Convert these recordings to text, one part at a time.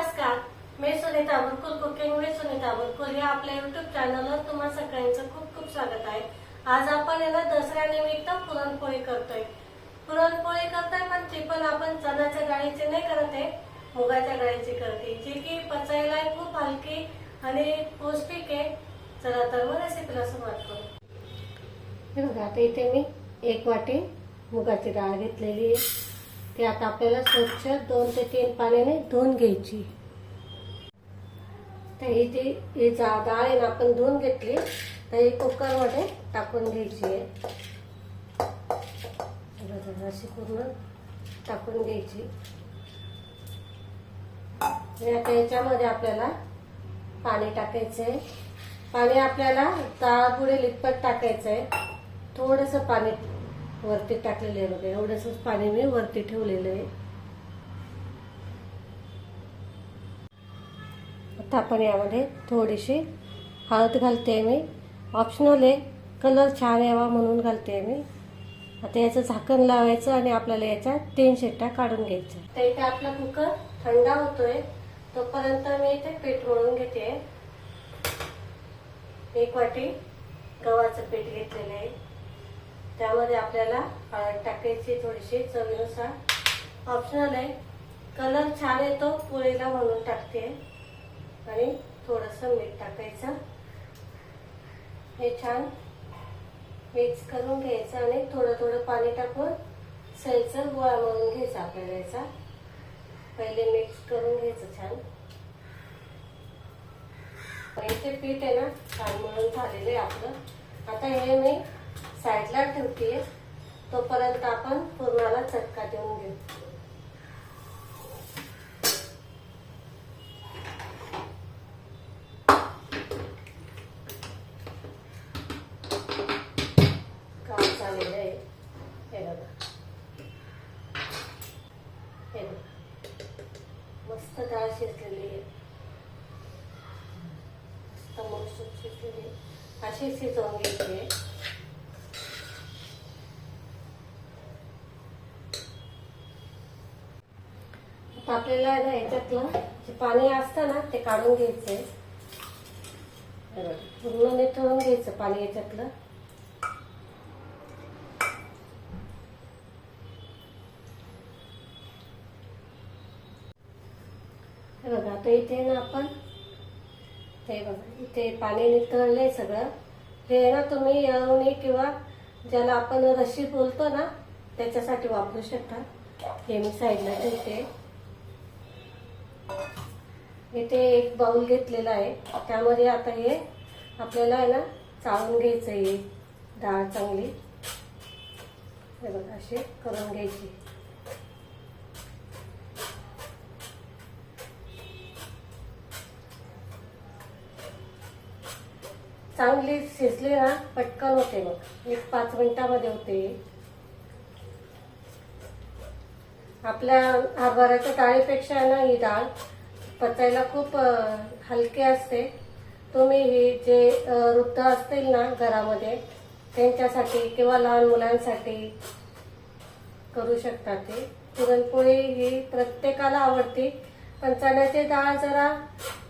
नमस्कार मी Sunita Burkul cooking with Sunita Burkul या आपल्या युट्यूब चॅनलवर तुम्हा सगळ्यांचं खूप खूप स्वागत आहे. आज आपण याला दसऱ्यानिमित्त पुरणपोळी करतोय. पुरणपोळी करतोय पण ती पण आपण चण्याच्या डाळीची नाही करत आहे मुगाच्या डाळीची करते. जी की पचायला खूप हलकी आणि पौष्टिक आहे. चला तर मग रेसिपीला सुरुवात करू. बघा आता इथे मी एक वाटी मुगाची डाळ घेतलेली आहे. ती आता आपल्याला स्वच्छ दोन ते तीन पाण्याने धुवून घ्यायची. तर ही ती ही जा डाळ आहे ना आपण धुवून घेतली तर ही कुकरमध्ये टाकून घ्यायची आहे. अशी पूर्ण टाकून घ्यायची. आणि आता याच्यामध्ये आपल्याला पाणी टाकायचं आहे. पाणी आपल्याला डाळ लिपट टाकायचं आहे. थोडंसं पाणी वरती टाकलेलं आहे बघा एवढंच पाणी मी वरती ठेवलेलं आहे. आता आपण यामध्ये थोडीशी हळद घालते आहे मी. ऑप्शनल आहे कलर छान यावा म्हणून घालते आहे मी. आता याचं झाकण लावायचं आणि आपल्याला याच्या तीन शिट्ट्या काढून घ्यायच्या. तर इथे आपला कुकर थंडा होतोय तोपर्यंत मी इथे पीठ मळून घेते. एक वाटी गव्हाचं पीठ घेतलेलं आहे. त्यामध्ये आपल्याला हळद टाकायची थोडीशी चवीनुसार ऑप्शनल आहे. कलर छान येतो पोळीला म्हणून टाकते. आणि थोडंसं मीठ टाकायचं. हे छान मिक्स करून घ्यायचं आणि थोडं थोडं पाणी टाकून सैलसर गोळा म्हणून घ्यायचा आपल्याला याचा. पहिले मिक्स करून घ्यायचं छान. ते पीठ आहे ना छान मळून झालेलं आहे आपलं. आता हे मी साईडला ठेवते तोपर्यंत आपण पूर्णाला चटका देऊन घेऊ. काम चाललेलं आहे. हे बघा. मस्त डाळ शिजलेली आहे. मस्त मसूर शिजलेली अशी शिजवून घ्यायची आहे आता आपल्याला ना याच्यातलं जे पाणी असतं ना ते काढून घ्यायचंय. पूर्ण निथळून घ्यायचं पाणी याच्यातलं. हे बघा आता इथे ना आपण ते बघा इथे पाणी निथळलंय सगळं. हे ना तुम्ही येळवणी किंवा ज्याला आपण रशी बोलतो ना त्याच्यासाठी वापरू शकता. हे मी साईडला ठेवते. इथे एक बाउल घेतलेला आहे. त्यामध्ये आता हे आपल्याला आहे ना चाळून घ्यायचं आहे डाळ चांगली. हे बघा करून घ्यायची. चांगली शिजली ना पटकन होते मग एक पाच मिनिटामध्ये होते आपल्या हरभऱ्याच्या डाळीपेक्षा ना ही डाळ पचायला खूप हलके असते. तुम्ही ही जे वृद्ध असतील ना घरामध्ये त्यांच्यासाठी किंवा लहान मुलांसाठी करू शकता ते. पुरणपोळी ही प्रत्येकाला आवडते. पण चण्याची डाळ जरा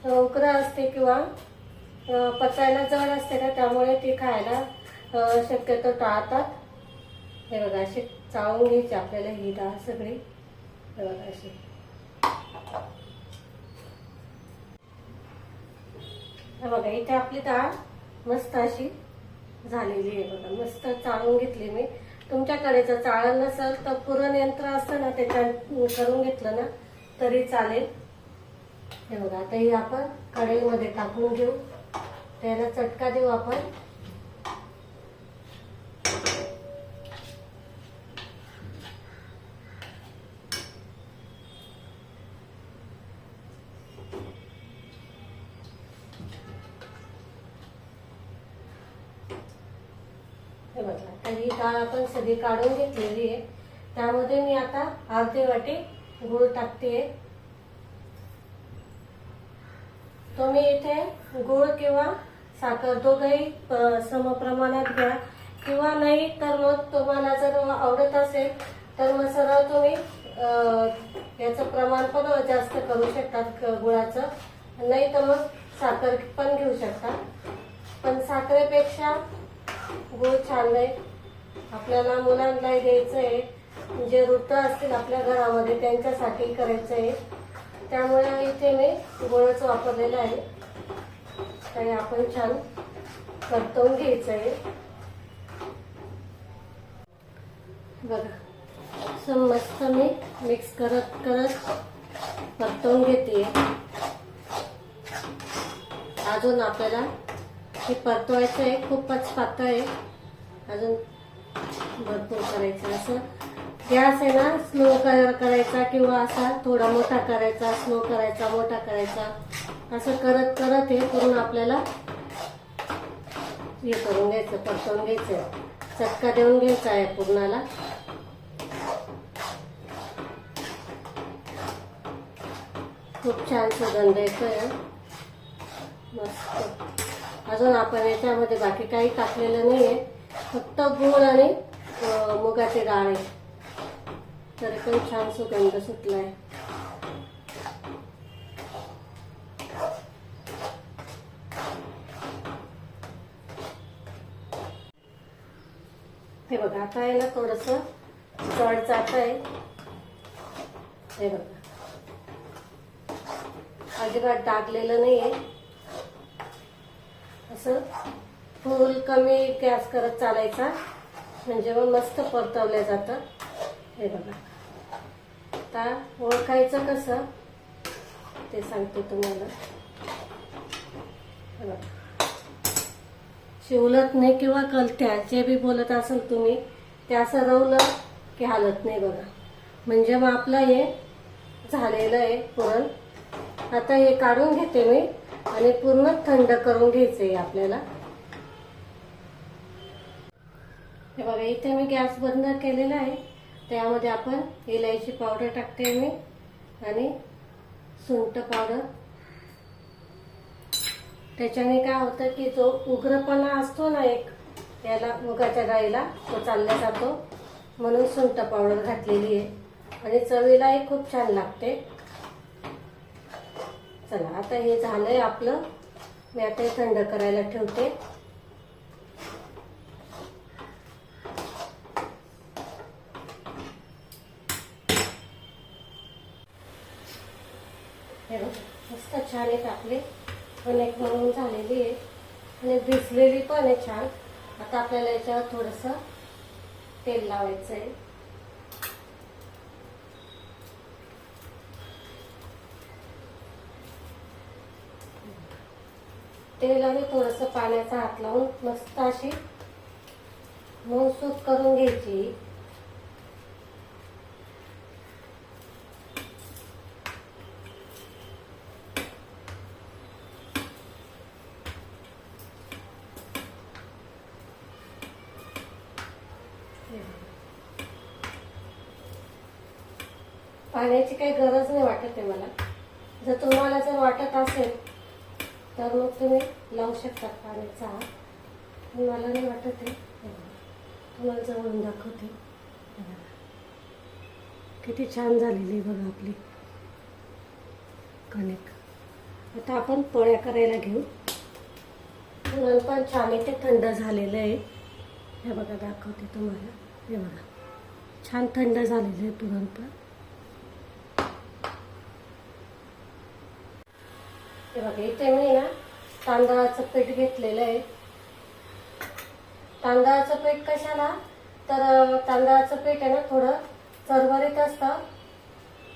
अ, उग्र असते किंवा पचायला जड असते ना त्यामुळे ती खायला शक्यतो टाळतात. हे बघा अशी चावून घ्यायची आपल्याला ही डाळ सगळी. हे बघा अशी. हे बघा इथे आपली डाळ मस्त अशी झालेली आहे बघा. मस्त चाळून घेतली मी. तुमच्याकडे जर चाळण नसेल तर पुरण यंत्र असतं ना त्याच्यात करून घेतलं ना तरी चालेल. हे बघा आता ही आपण कढईमध्ये टाकून घेऊ. त्याला चटका देऊ आपण हे बघा आता ही डाळ आपण काढून घेतलेली आहे. त्यामध्ये मी आता अर्धी वाटी गूळ टाकते. तुम्ही इथे गूळ किंवा साखर दोघंही सम समप्रमाणात घ्या. किंवा नाही तर मग तुम्हाला जर आवडत असेल तर मग सरळ तुम्ही याचं प्रमाण पण जास्त करू शकतात गुळाचं. नाही तर मग साखर पण घेऊ शकता. पण साखरेपेक्षा गुळ छान नाही आपल्याला मुलांना द्यायचं आहे जे वृत्त असतील आपल्या घरामध्ये त्यांच्यासाठी करायचं आहे त्यामुळे इथे मी गुळच वापरलेलं आहे. आणि आपण छान परतवून घ्यायचं आहे बघा मस्त मी मिक्स करत करत परतवून घेते अजून आपल्याला हे परतवायचं आहे खूपच पातळ आहे. अजून भरपूर करायचं असं. गॅस आहे ना स्लो करायचा किंवा असा थोडा मोठा करायचा स्लो करायचा मोठा करायचा. असं करत करत हे करून आपल्याला हे करून घ्यायचं परतवून घ्यायचं. चटका देऊन घ्यायचा आहे पूर्णाला. खूप छान सुगंध येतोय मस्त. अजून आपण याच्यामध्ये बाकी काही टाकलेलं नाहीये. फक्त गुळ आणि मुगाचे डाळ. आहे तरी पण छान सुगंध सुटलाय. हे बघा आता आहे ना थोडस जड जात आहे. हे बघा. अजिबात डागलेलं नाहीये. असं फुल कमी गॅस करत चालायचा. म्हणजे मग मस्त परतवल्या जातं. हे बघा. आता ओळखायचं कसं? ते सांगते तुम्हाला. शिवलत नाही किंवा कलत्या जे बी बोलत असेल तुम्ही ते असं रवलं की हालत नाही बघा. म्हणजे मग आपलं हे झालेलं आहे पुरण. आता हे काढून घेते मी आणि पूर्ण थंड करून घ्यायचं आहे आपल्याला. हे बघा इथे मी गॅस बंद केलेला आहे. त्यामध्ये आपण इलायची पावडर टाकते मी आणि सुंठ पावडर. त्याच्याने काय होतं की जो उग्रपणा असतो ना एक याला मुगाच्या डाळीला तो चालला जातो. म्हणून सुंठ पावडर घातलेली आहे. आणि चवीलाही खूप छान लागते. चला आता हे झालंय आपलं. मी आता हे थंड करायला ठेवते हे बघा मस्त छान आहेत आपले कनेक्ट म्हणून झालेली आहे. आणि भिजलेली पण आहे छान. आता आपल्याला याच्यावर थोडस तेल लावायचं आहे. तेल आणि थोडस पाण्याचा हात लावून मस्त अशी मऊसूत करून घ्यायची. पाण्याची काही गरज नाही वाटत आहे मला. जर तुम्हाला जर वाटत असेल तर मग तुम्ही लावू शकता पाण्याचा हात. मला नाही वाटत आहे. तुम्हाला जवळून दाखवते. किती छान झालेली आहे बघा आपली कणिक. आता आपण पोळ्या करायला घेऊ. पुरण पण छान इथे थंड झालेलं आहे. हे बघा दाखवते तुम्हाला. हे बघा. छान थंड झालेलं आहे पुरण पण हे बघा इथे मी ना तांदळाचं पीठ घेतलेलं आहे. तांदळाचं पीठ कशाला? तर तांदळाचं पीठ आहे ना थोडं चरभरीत असतं.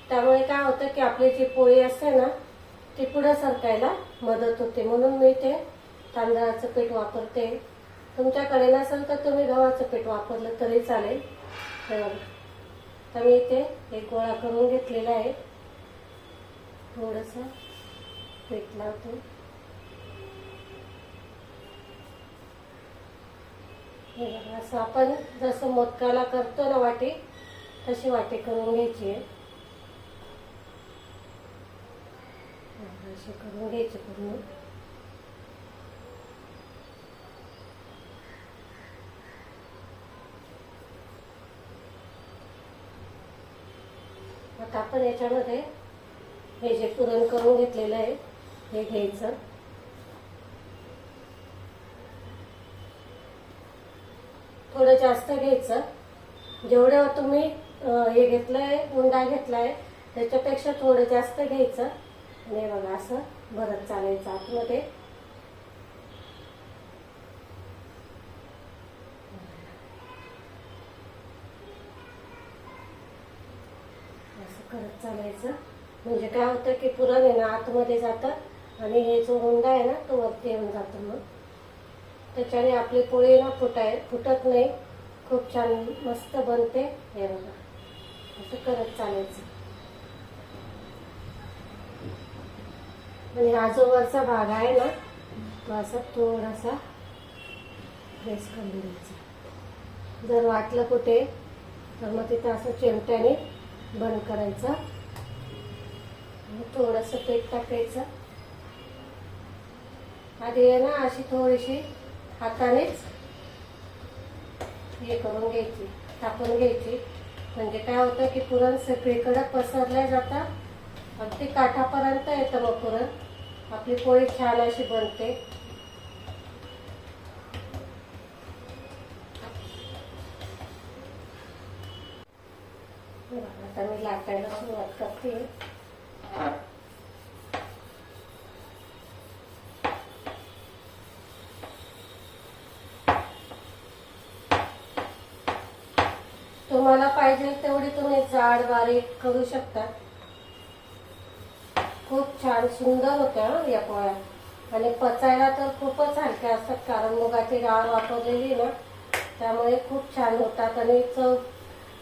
त्यामुळे काय होतं की आपली जी पोळी असते ना ती पुढं सरकायला मदत होते. म्हणून मी ते तांदळाचं पीठ वापरते. तुमच्याकडे नसेल तर तुम्ही गव्हाचं पीठ वापरलं तरी चालेल. तर मी इथे एक गोळा करून घेतलेला आहे. थोडंसं. पीठ लावते हे बघा, असं आपण जसं मोदकाला करतो ना वाटी तशी वाटी करून घ्यायची आहे. अशी करून घ्यायची पूर्ण. आता आपण याच्यामध्ये हे जे पुरण करून घेतलेलं आहे हे घ्यायचं. थोडं जास्त घ्यायचं. जेवढं तुम्ही हे घेतलंय उंडा घेतलाय त्याच्यापेक्षा थोडं जास्त घ्यायचं. आणि बघा असं भरत चालायचं आतमध्ये. असं करत चालायचं. म्हणजे काय होतं की पुरण आहे ना आतमध्ये जातं. आणि हे जो हुंडा आहे ना तो वरती येऊन जातो मग. त्याच्याने आपली पोळी ना फुटाय फुटत नाही. खूप छान मस्त बनते. हे बघा. असं करत चालायचं. आणि हा जो वरचा भाग आहे ना तो असा थोडासा प्रेस करून द्यायचा जर वाटलं कुठे तर मग तिथं असं चिमट्याने बंद करायचं. थोडंसं पीठ टाकायचं. आधी आहे ना अशी थोडीशी हातानेच हे करून घ्यायची टाकून घ्यायची. म्हणजे काय होतं की पुरण सगळीकडे पसरल्या जातं अगदी काठापर्यंत येतं मग पुरण. आपली पोळी छान अशी बनते. आता मी लाटायला सुरुवात करते. तुम्हाला पाहिजे तेवढी तुम्ही जाड बारीक करू शकता. खूप छान सुंदर होत्या या पोळ्या. आणि पचायला तर खूपच हलक्या असतात कारण मुगाची डाळ वापरलेली ना त्यामुळे खूप छान होतात. आणि चव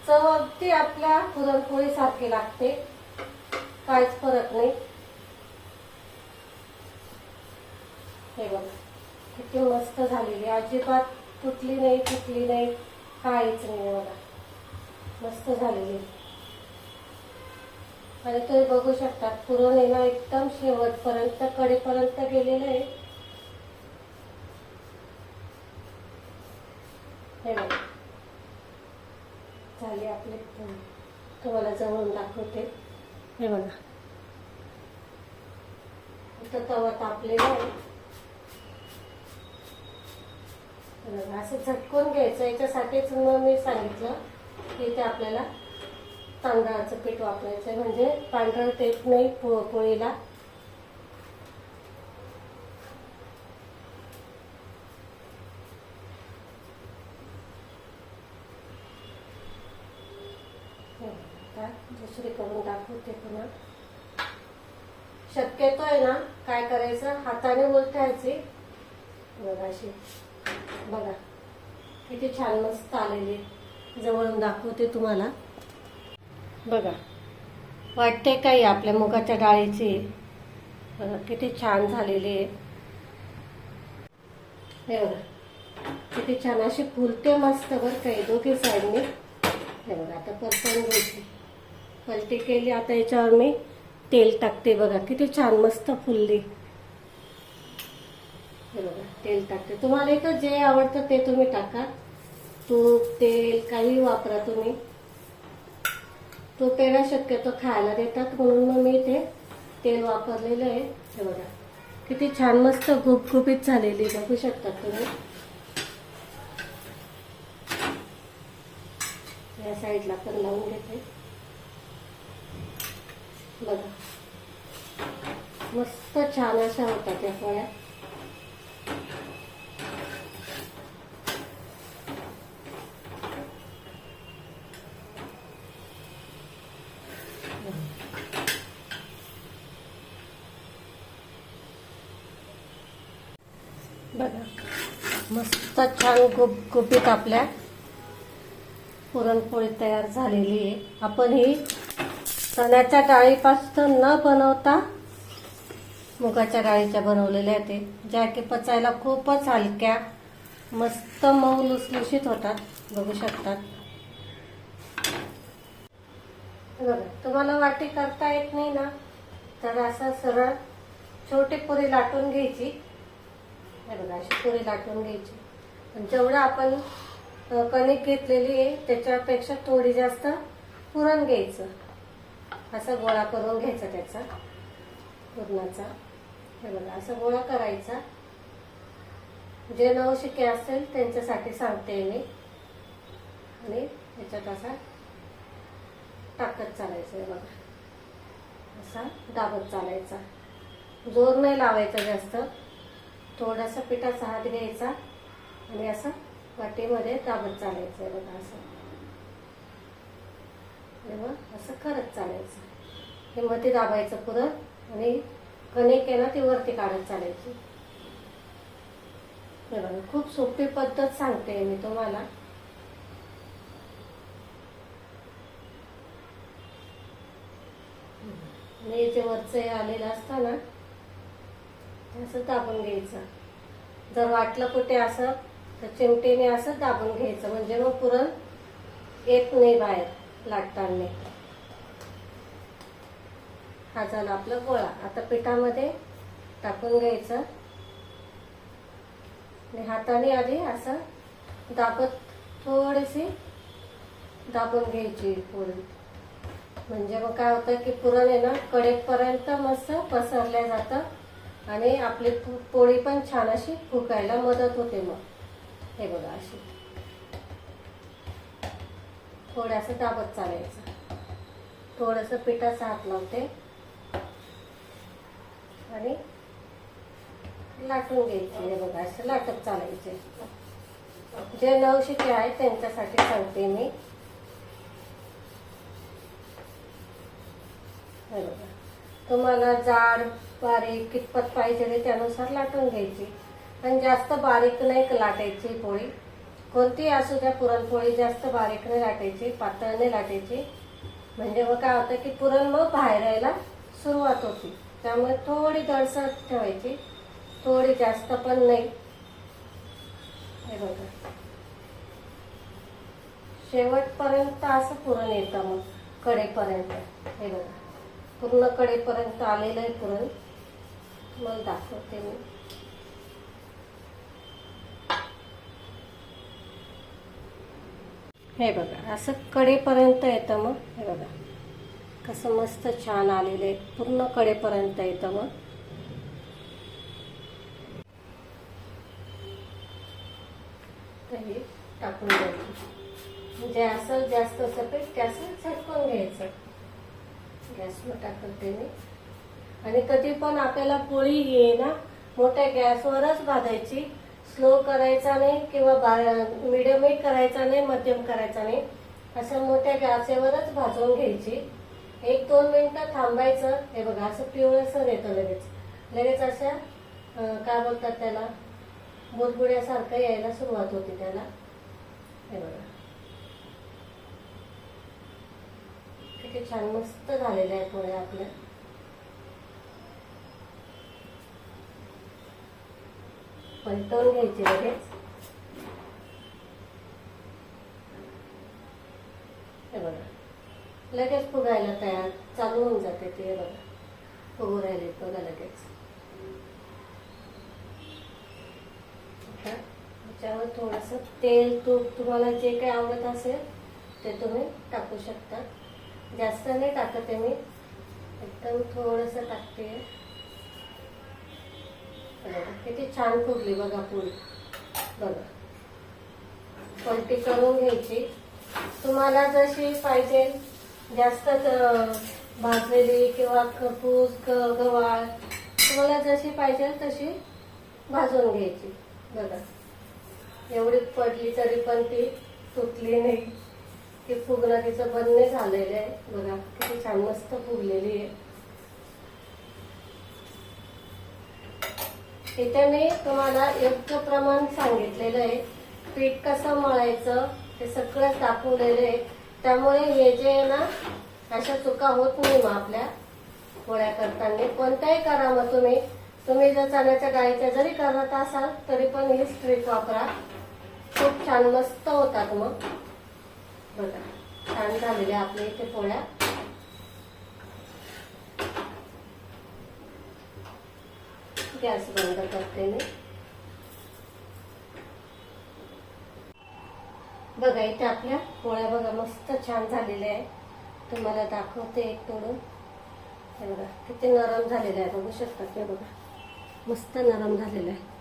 चव अगदी आपल्या पुरणपोळीसारखी लागते. काहीच फरक नाही. हे बघ किती मस्त झालेली अजिबात तुटली नाही तुटली नाही काहीच नाही मला मस्त झालेली. आणि तुम्ही बघू शकता पुरण आहे ना एकदम शेवटपर्यंत कडेपर्यंत गेलेलं आहे. हे बघा. झाली तुम्हाला जवळून दाखवते. हे बघा. इथं तवा तापलेला आहे. बघा, असं झटकून घ्यायचं याच्यासाठीच मग मी सांगितलं. इथे आपल्याला तांदळाचं पीठ वापरायचं आहे. म्हणजे पांढरं तेप नाही पो पोळीला. दुसरी करून दाखवते पुन्हा. शक्यतो आहे ना काय करायचं हाताने उलटायची. बघा अशी. बघा किती छान मस्त आलेली जवळून दाखवते तुम्हाला. बघा वाटते काही आपल्या मुगाच्या डाळीची बघा किती छान झालेली आहे. हे बघा किती छान अशी फुलते मस्त बरं काही दोघी साईडने. हे बघा आता परतून घ्यायची. पलटी केली आता याच्यावर मी तेल टाकते बघा किती छान मस्त फुलली. हे बघा तेल टाकते. तुम्हाला इथं जे आवडतं ते तुम्ही टाका. तूप तेल काही वापरा तुम्ही. तो याला शक्यतो खायला देतात म्हणून मग मी ते तेल वापरलेलं आहे. हे बघा. किती छान मस्त गुपगुपीत झालेली बघू शकता तुम्ही. या साईडला पण लावून घेते. बघा. मस्त छान अशा होतात त्या पोळ्या. बघा. मस्त छान गुप गुपीत आपल्या पुरणपोळी तयार झालेली आहे. आपण ही चण्याच्या डाळीपासून न बनवता मुगाच्या डाळीच्या बनवलेल्या आहेत ते. ज्या की पचायला खूपच हलक्या मस्त मऊ लुसलुशीत होतात. बघू शकतात. बघा तुम्हाला वाटी करता येत नाही ना तर असं सरळ छोटी पुरी लाटून घ्यायची. हे बघा अशी पुरी लाटून घ्यायची. पण जेवढं आपण कणिक घेतलेली आहे त्याच्यापेक्षा थोडी जास्त पुरण घ्यायचं. असा गोळा करून घ्यायचा त्याचा पुरणाचा. हे बघा असा गोळा करायचा. जे नवशिके असेल त्यांच्यासाठी सांगते मी. आणि त्याच्यात असा टाकत चालायचं आहे बघा. असा दाबत चालायचा. जोर नाही लावायचा जास्त. थोडासा पिठाचा हात घ्यायचा आणि असं वाटीमध्ये दाबत चालायचं आहे बघा असं. तेव्हा असं करत चालायचं. हे मध्ये दाबायचं पुरण आणि कणिक आहे ना ती वरती काढत चालायची. हे बघा खूप सोपी पद्धत सांगते मी तुम्हाला. आणि जे हे आलेलं असतं ना असं दाबून घ्यायचं. जर वाटलं कुठे असं तर चिमटीने असं दाबून घ्यायचं. म्हणजे मग पुरण येत नाही बाहेर लाटताना. हा झाला आपला गोळा. आता पिठामध्ये टाकून घ्यायचं. आणि हाताने आधी असं दाबत थोडीशी दाबून घ्यायची पुरण. म्हणजे मग काय होतं की पुरण आहे ना कडेपर्यंत मस्त पसरल्या जातं आणि आपली पोळी पण छान अशी फुकायला मदत होते मग. हे बघा अशी. थोडंसं दाबत चालायचं. थोडंसं पिठाचा हात लावते. आणि लाटून घ्यायचे हे बघा असं लाटत चालायचे जे नवशिके आहेत त्यांच्यासाठी सांगते मी. हे तुम्हाला जाड बारीक कितपत पाहिजे त्यानुसार लाटून घ्यायची. पण जास्त बारीक नाही लाटायची पोळी? कोणती असू द्या पुरणपोळी जास्त बारीक नाही लाटायची पातळ नाही लाटायची. म्हणजे मग काय होतं की पुरण मग बाहेर यायला सुरुवात होती. त्यामुळे थोडी दळसर ठेवायची. थोडी जास्त पण नाही. हे बघा. शेवटपर्यंत असं पुरण येतं मग कडेपर्यंत. हे बघा. पूर्ण कडेपर्यंत आलेलं आहे पुरण. मग दाखवते मी. हे बघा असं कडेपर्यंत येतं मग. हे बघा कसं मस्त छान आलेलं आहे. पूर्ण कडेपर्यंत येतं मग. हे टाकून द्यायचं म्हणजे असं जास्त असं पीठ झटकून घ्यायचं. गॅसवर टाकते मी. आणि कधी पण आपल्याला पोळी ये ना मोठ्या गॅसवरच भाजायची. स्लो करायचा नाही किंवा मिडियमही करायचा नाही मध्यम करायचा नाही. असं मोठ्या गॅसेवरच भाजून घ्यायची. एक दोन मिनिटं थांबायचं. हे बघा असं पिवळसर येतं लगेच. लगेच अशा काय बोलतात त्याला? बुडबुड्यासारखं यायला सुरुवात होती त्याला. हे बघा. किती छान मस्त झालेल्या आहेत पोळ्या आपल्या पलटवून घ्यायचे लगेच. हे बघा. लगेच फुगायला तयार चालू होऊन जाते ते हे बघा. फुगू राहिले बघा लगेच. आता त्याच्यावर थोडंसं तेल तूप तुम्हाला जे काही आवडत असेल ते तुम्ही टाकू शकता. जास्त नाही टाकत आहे मी. एकदम थोडंसं टाकते. किती छान फुगली बघा पोळी बघा. पलटी करून घ्यायची. तुम्हाला जशी पाहिजे जास्त भाजलेली किंवा खपूस ग- गव्हाळ तुम्हाला जशी पाहिजे तशी भाजून घ्यायची. बघा. एवढी पडली तरी पण ती तुटली नाही. हे फुगणं तिचं बंद झालेलं आहे. बघा किती छान मस्त फुगलेली आहे. इथे मी तुम्हाला योग्य प्रमाण सांगितलेलं आहे. पीठ कसं मळायचं हे सगळं दाखवलेलं आहे. त्यामुळे हे जे आहे ना अशा चुका होत नाही मग आपल्या पोळ्या करताना. कोणत्याही करा मग तुम्ही तुम्ही जर चण्याच्या गायीच्या जरी करत असाल तरी पण ही स्ट्रीट वापरा. खूप छान मस्त होतात मग. बघा छान झालेल्या आपल्या इथे पोळ्या गॅस बंद करते मी. बघा इथे आपल्या पोळ्या बघा मस्त छान झालेल्या आहे तुम्हाला दाखवते एक तोडून. हे बघा किती नरम झालेलं आहे. बघू शकतात ते बघा. मस्त नरम झालेलं आहे.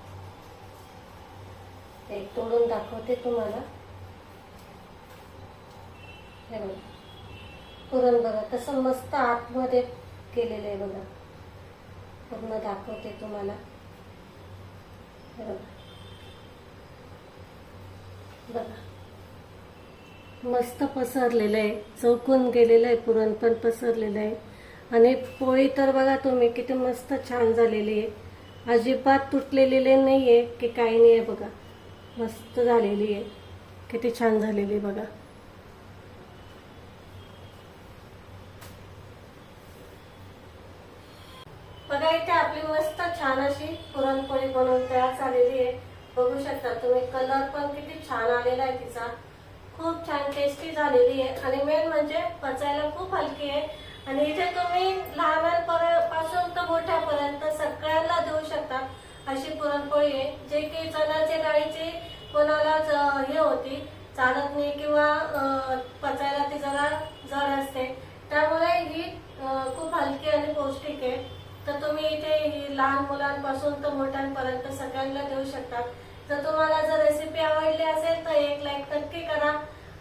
एक तोडून दाखवते तुम्हाला. हे बघा पुरण बघा कसं मस्त आतमध्ये केलेलं आहे बघा. पूर्ण दाखवते तुम्हाला. हे बघा. बघा. मस्त पसरलेलं आहे. चौकून गेलेलं आहे पुरण पण पसरलेलं आहे. आणि पोळी तर बघा तुम्ही किती मस्त छान झालेली आहे. अजिबात तुटलेली नाही आहे की काही नाही आहे बघा. मस्त झालेली आहे. किती छान झालेली आहे बघा इथे आपली मस्त छान अशी पुरणपोळी बनवून तयार झालेली आहे. बघू शकता तुम्ही कलर पण किती छान आलेला आहे तिचा. खूप छान टेस्टी झालेली आहे. आणि मेन म्हणजे पचायला खूप हलकी आहे. आणि इथे तुम्ही लहानांपासून तर मोठ्यापर्यंत सगळ्यांना देऊ शकता अशी पुरणपोळी आहे. जे की चण्याच्या डाळीची कोणालाच हे होती चालत नाही किंवा पचायला ती जरा जड असते. त्यामुळे ही खूप हलकी आणि पौष्टिक आहे. तर तुम्ही इथे लहान मुलांपासून तर मोठ्यांपर्यंत सगळ्यांना देऊ शकता जर तुम्हाला जर रेसिपी आवडली असेल तर एक लाईक नक्की करा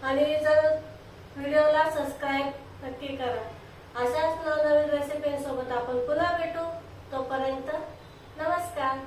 आणि जर व्हिडिओला सबस्क्राईब नक्की करा. अशाच नवनवीन रेसिपींसोबत आपण पुन्हा भेटू. तोपर्यंत नमस्कार.